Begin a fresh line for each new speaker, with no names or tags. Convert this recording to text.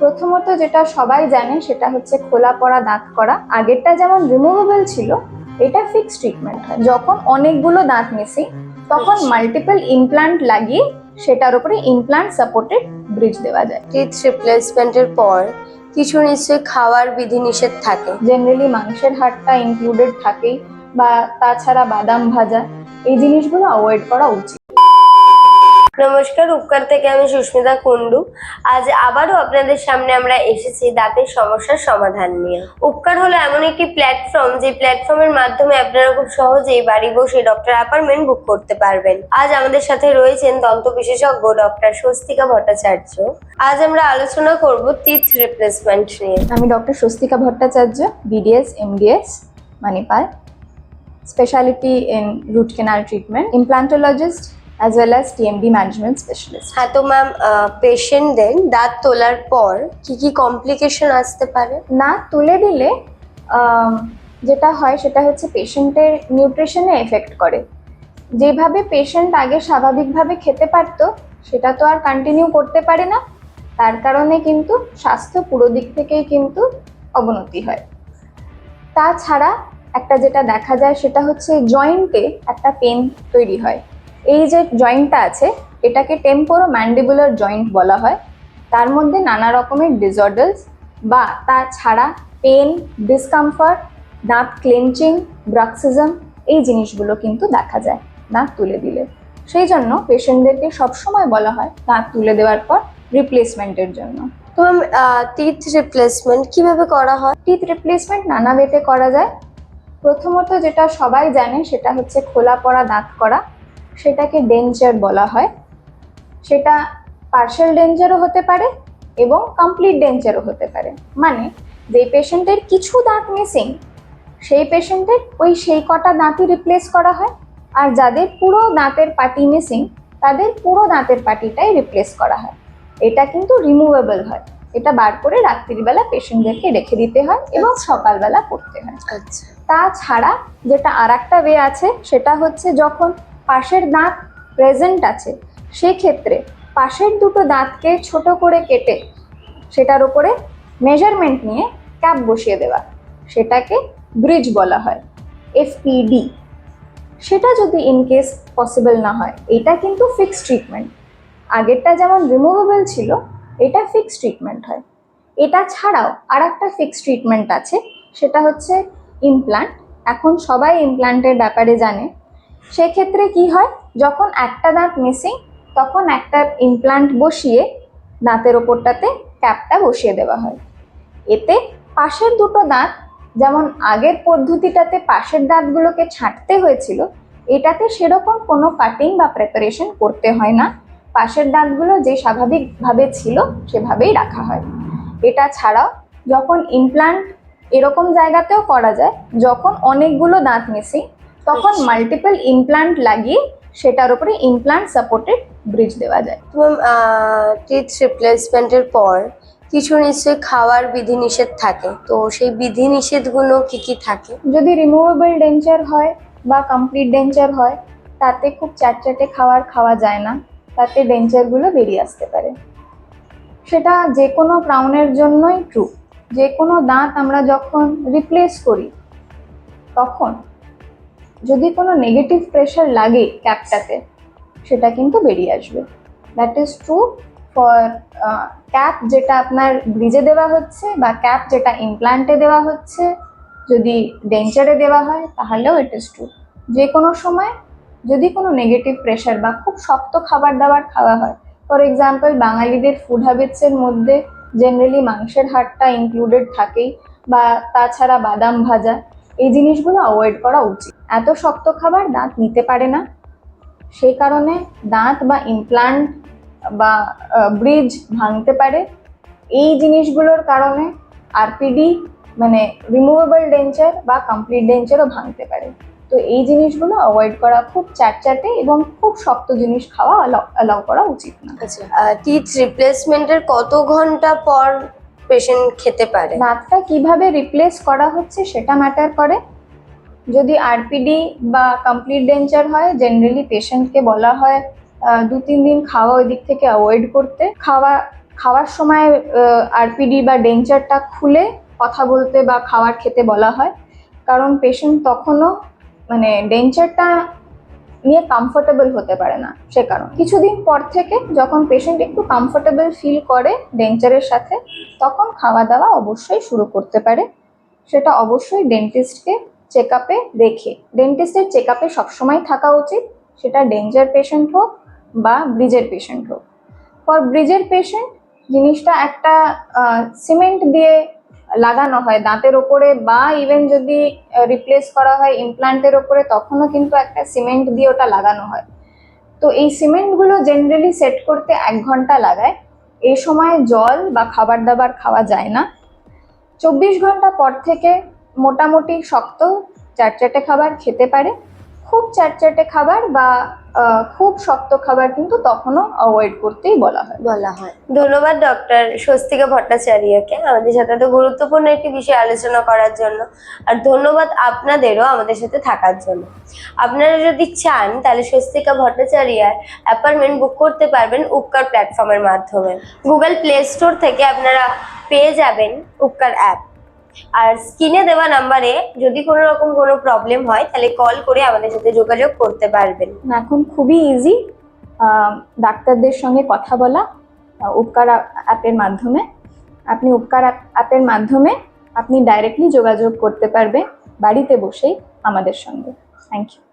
প্রথমত যেটা সবাই জানে সেটা হচ্ছে খোলা পড়া দাঁত করা। আগেরটা যেমন রিমুভেবল ছিল এটা ফিক্স ট্রিটমেন্ট হয়। যখন অনেকগুলো দাঁত মিসিং তখন মাল্টিপল ইমপ্লান্ট লাগিয়ে সেটার উপরে ইমপ্লান্ট সাপোর্টেড ব্রিজ দেওয়া যায়।
টিথ রিপ্লেসমেন্টের পর কিছু নিশ্চয়ই খাওয়ার বিধিনিষেধ থাকে।
জেনারেলি মাংসের হাড়টা ইনক্লুডেড থাকেই বা তাছাড়া বাদাম ভাজা এই জিনিসগুলো অ্যাভয়েড করা উচিত।
নমস্কার, উপকার থেকে আমি সুস্মিতা কুন্ডু আজ আবারও আপনাদের সামনে আমরা এসেছি দাঁতের সমস্যার সমাধান নিয়ে। উপকার হলো এমন একটি প্ল্যাটফর্ম যে প্ল্যাটফর্মের মাধ্যমে আপনারা খুব সহজেই বাড়ি বসে ডক্টর অ্যাপয়েন্টমেন্ট বুক করতে পারবেন। আজ আমাদের সাথে রয়েছেন দন্ত বিশেষজ্ঞ ডক্টর স্বস্তিকা ভট্টাচার্য। আজ আমরা আলোচনা করব টিথ রিপ্লেসমেন্ট নিয়ে।
আমি doctor Swastika Bhattacharya BDS MDS Manipal speciality in root canal treatment implantologist as well as TMD management specialist
হ্যাঁ তো ম্যাম পেশেন্টদের দাঁত তোলার পর কি কি কমপ্লিকেশন আসতে পারে?
না তুলে দিলে যেটা হয় সেটা হচ্ছে পেশেন্টের নিউট্রিশনে এফেক্ট করে। যেভাবে পেশেন্ট আগে স্বাভাবিকভাবে খেতে পারতো সেটা তো আর কন্টিনিউ করতে পারে না। তার কারণে কিন্তু স্বাস্থ্য পুরো দিক থেকেই কিন্তু অবনতি হয়। তাছাড়া একটা যেটা দেখা যায় সেটা হচ্ছে জয়েন্টে একটা পেন তৈরি হয়। এই যে জয়েন্টটা আছে এটাকে টেম্পোরো ম্যান্ডিবুলার জয়েন্ট বলা হয়। তার মধ্যে নানা রকমের ডিসঅর্ডার্স বা তাছাড়া পেন ডিসকমফর্ট দাঁত ক্লেঞ্চিং ব্রাক্সিজম এই জিনিসগুলো কিন্তু দেখা যায় দাঁত তুলে দিলে। সেই জন্য পেশেন্টদেরকে সবসময় বলা হয় দাঁত তুলে দেওয়ার পর রিপ্লেসমেন্টের জন্য।
তো ম্যাম টিথ রিপ্লেসমেন্ট কীভাবে করা হয়?
টিথ রিপ্লেসমেন্ট নানা ওয়েতে করা যায়। প্রথমত যেটা সবাই জানে সেটা হচ্ছে খোলা পড়া দাঁত করা। সেটাকে ডেঞ্জার বলা হয়। সেটা পার্শাল ডেঞ্জারও হতে পারে এবং কমপ্লিট ডেঞ্জারও হতে পারে। মানে যে পেশেন্টের কিছু দাঁত মিসিং সেই পেশেন্টের ওই সেই কটা দাঁতই রিপ্লেস করা হয় আর যাদের পুরো দাঁতের পাটি মিসিং তাদের পুরো দাঁতের পাটিটাই রিপ্লেস করা হয়। এটা কিন্তু রিমুভেবল হয়। এটা বার করে রাত্রিবেলা পেশেন্টদেরকে রেখে দিতে হয় এবং সকালবেলা করতে হয়।
আচ্ছা।
তাছাড়া যেটা আর একটা ওয়ে আছে সেটা হচ্ছে যখন পাশের দাঁত প্রেজেন্ট আছে, সেক্ষেত্রে পাশের দুটো দাঁতকে ছোট করে কেটে সেটার উপরে মেজারমেন্ট নিয়ে ক্যাপ বসিয়ে দেওয়া, সেটাকে ব্রিজ বলা হয় এফপিডি সেটা যদি ইন কেস পসিবল না হয়, এটা কিন্তু ফিক্সড ট্রিটমেন্ট আগেরটা যেমন রিমুভেবল ছিল, এটা ফিক্সড ট্রিটমেন্ট হয়। এটা ছাড়াও আর একটা ফিক্সড ট্রিটমেন্ট আছে, সেটা হচ্ছে ইমপ্লান্ট এখন সবাই ইমপ্লান্টের ব্যাপারে জানে। সেক্ষেত্রে কি হয়? যখন একটা দাঁত মিসিং তখন একটা ইমপ্লান্ট বসিয়ে দাঁতের ওপরটাতে ক্যাপটা বসিয়ে দেওয়া হয়। এতে পাশের দুটো দাঁত, যেমন আগের পদ্ধতিটাতে পাশের দাঁতগুলোকে ছাঁটতে হয়েছিল, এটাতে সেরকম কোনো কাটিং বা প্রেপারেশন করতে হয় না। পাশের দাঁতগুলো যে স্বাভাবিকভাবে ছিল, সেভাবেই রাখা হয়। এটা ছাড়াও যখন ইমপ্লান্ট এরকম জায়গাতেও করা যায়, যখন অনেকগুলো দাঁত মিসিং তখন
আচ্ছা।
মাল্টিপল ইমপ্লান্ট লাগিয়ে সেটার উপরে ইমপ্লান্ট সাপোর্টেড ব্রিজ দেওয়া যায়।
তো টিথ রিপ্লেসমেন্টের পর কিছু নিশ্চয়ই খাওয়ার বিধিনিষেধ থাকে। তো সেই বিধিনিষেধগুলো কি কি থাকে?
যদি রিমুভেবল ডেঞ্চার হয় বা কমপ্লিট ডেঞ্চার হয় তাতে খুব চ্যাটচ্যাটে খাবার খাওয়া যায় না। তাতে ডেঞ্চারগুলো বেরিয়ে আসতে পারে। সেটা যে কোনো ক্রাউনের জন্যই ট্রু যে কোনো দাঁত আমরা যখন রিপ্লেস করি তখন যদি কোনো নেগেটিভ প্রেশার লাগে ক্যাপটাতে সেটা কিন্তু বেরিয়ে আসবে। That is true for cap যেটা আপনার ব্রিজে দেওয়া হচ্ছে বা ক্যাপ যেটা ইমপ্লান্টে দেওয়া হচ্ছে, যদি ডেঞ্চারে দেওয়া হয়, তাহলেও ইট ইজ ট্রু যে কোনো সময় যদি কোনো নেগেটিভ প্রেশার বা খুব শক্ত খাবার দাবার খাওয়া হয় ফর এক্সাম্পল বাঙালিদের ফুড হ্যাবিটসের মধ্যে জেনারেলি মাংসের হাড়টা ইনক্লুডেড থাকেই, বা তাছাড়া বাদাম ভাজা এই জিনিসগুলো অ্যাভয়েড করা উচিত। এত শক্ত খাবার দাঁত নিতে পারে না। সেই কারণে দাঁত বা ইমপ্লান্ট বা ব্রিজ ভাঙতে পারে। এই জিনিসগুলোর কারণে আরপিডি মানে রিমুভেবল ডেঞ্চার বা কমপ্লিট ডেঞ্চারও ভাঙতে পারে। তো এই জিনিসগুলো অ্যাভয়েড করা খুব চ্যাটচ্যাটে এবং খুব শক্ত জিনিস খাওয়া অ্যালাউ করা উচিত না।
আচ্ছা টিথ রিপ্লেসমেন্টের কত ঘণ্টা পর পেশেন্ট খেতে পারে।
ভাতটা কীভাবে রিপ্লেস করা হচ্ছে সেটা ম্যাটার করে। যদি আরপিডি বা কমপ্লিট ডেঞ্চার হয় জেনারেলি পেশেন্টকে বলা হয় দু তিন দিন খাওয়া ওই দিক থেকে অ্যাভয়েড করতে। খাওয়া, খাওয়ার সময় আরপিডি বা ডেঞ্চারটা খুলে কথা বলতে বা খাবার খেতে বলা হয়। কারণ পেশেন্ট তখনও মানে ডেঞ্চারটা নিয়ে কমফোর্টেবল হতে পারে না, সে কারণ। কিছুদিন পর থেকে যখন পেশেন্ট একটু কমফোর্টেবল ফিল করে ডেঞ্চারের সাথে, তখন খাওয়া দাওয়া অবশ্যই শুরু করতে পারে। সেটা অবশ্যই ডেন্টিস্টকে চেক আপে রেখে। ডেন্টিস্টের চেক আপে সবসময় থাকা উচিত, সেটা ডেঞ্জার পেশেন্ট হোক বা ব্রিজের পেশেন্ট হোক। ফর ব্রিজের পেশেন্ট জিনিসটা একটা সিমেন্ট দিয়ে লাগানো হয়। দাঁতের ওপরে বা ইভেন যদি রিপ্লেস করা হয় ইমপ্লান্টের ওপরে, তখনও কিন্তু একটা সিমেন্ট দিয়ে ওটা লাগানো হয়। তো এই সিমেন্টগুলো জেনারেলি সেট করতে এক ঘণ্টা লাগায়। এই সময় জল বা খাবার দাবার খাওয়া যায় না। চব্বিশ ঘণ্টা পর থেকে মোটামুটি শক্ত চারচাটে খাবার খেতে পারে। খুব চারচাটে খাবার বা খুব শক্ত খাবার কিন্তু তখনও অ্যাভয়েড করতেই বলা হয়।
বলা হয়। ধন্যবাদ ডক্টর স্বস্তিকা ভট্টাচার্যকে আমাদের সাথে এত গুরুত্বপূর্ণ একটি বিষয় আলোচনা করার জন্য। আর ধন্যবাদ আপনাদেরও আমাদের সাথে থাকার জন্য। আপনারা যদি চান, তাহলে স্বস্তিকা ভট্টাচার্যার অ্যাপার্টমেন্ট বুক করতে পারবেন উপকার প্ল্যাটফর্মের মাধ্যমে। গুগল প্লে স্টোর থেকে আপনারা পেয়ে যাবেন উপকার অ্যাপ আর স্ক্রিনে দেওয়া নাম্বারে যদি কোনো রকম কোনো প্রবলেম হয়, তাহলে কল করে আমাদের সাথে যোগাযোগ করতে পারবেন।
এখন খুবই ইজি ডাক্তারদের সঙ্গে কথা বলা উপকার অ্যাপের মাধ্যমে। আপনি উপকার অ্যাপের মাধ্যমে আপনি ডাইরেক্টলি যোগাযোগ করতে পারবেন বাড়িতে বসেই আমাদের সঙ্গে। Thank you